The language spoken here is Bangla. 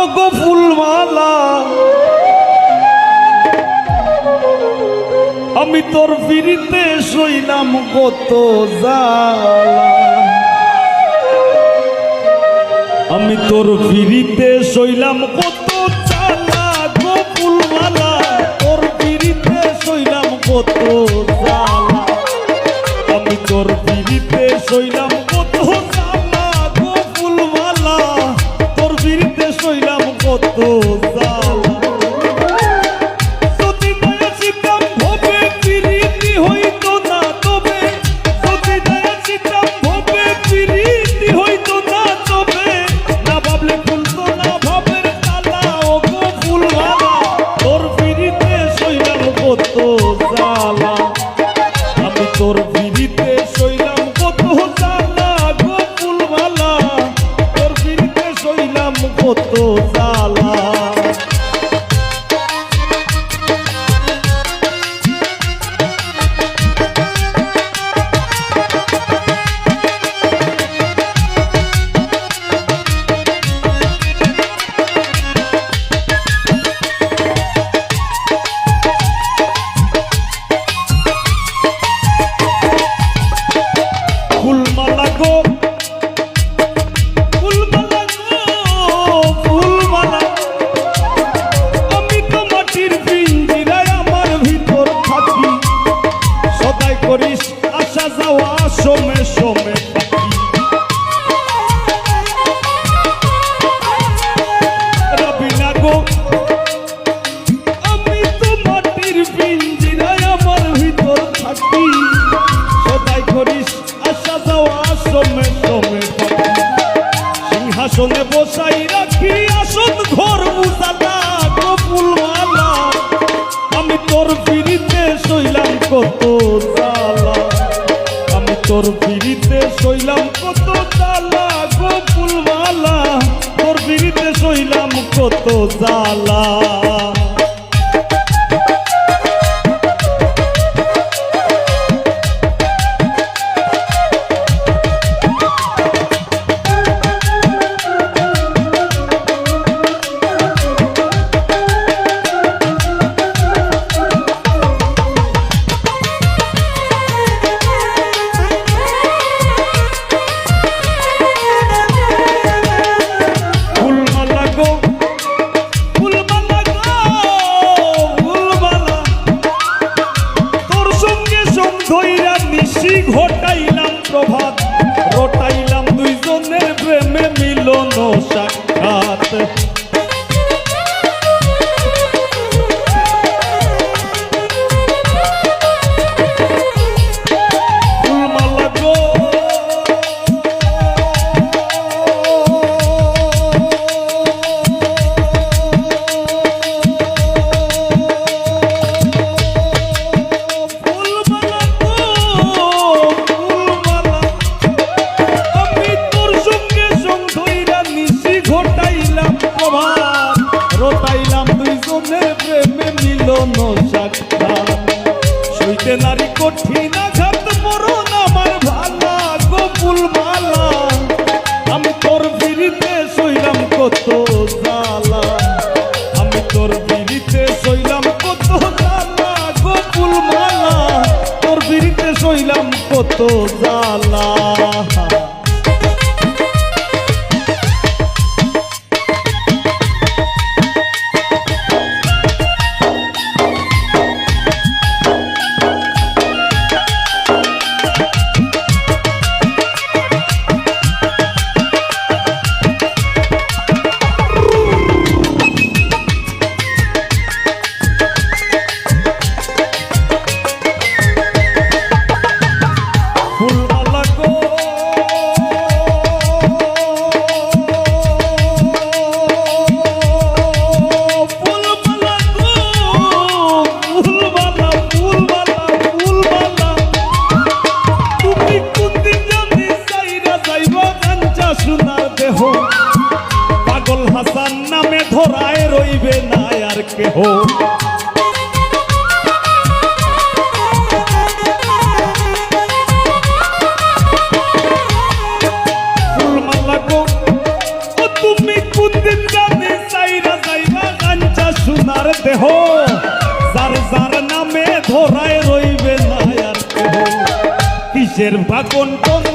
ও গো ফুলমালা। আমি তোর ফিরিতে শইলাম কত আমি তোর ফিরিতে শইলাম কত জালা গো ফুলমালা। তোর ফিরিতে শইলাম কত জালা আমি তোর ফিরিতে শইলাম কত কত জালা সমে সমে রবিনা গো আমি তো মাটির পিঞ্জিরায় আমার ভিতর থাকি। সদাই করিস আসা যাওয়া সমে সমে সিংহাসনে বসাই রাখি আসন ঘর মুসালা কপুলওয়ালা আমি তোর ফিরিতে শৈলাম কত তোর বিড়িতে শৈলাম কত জালা গোপুলওয়ালা তোর বিড়িতে শৈলাম কত জালা সাক্ষাৎ সইতে নারী কঠিন আঘাত, মরণ আমার ভালা গোপুল মালা আমি তোর বিরিতে সইলাম কত জালা আমি তোর বিরিতে সইলাম কত জালা গোপুল মালা তোর বিরিতে সইলাম কত জালা রইবে না আর কেহ। জানি দেহ। যার যার নামে ধরায় রইবে না আর কেহ। কিসের ভাগন কোন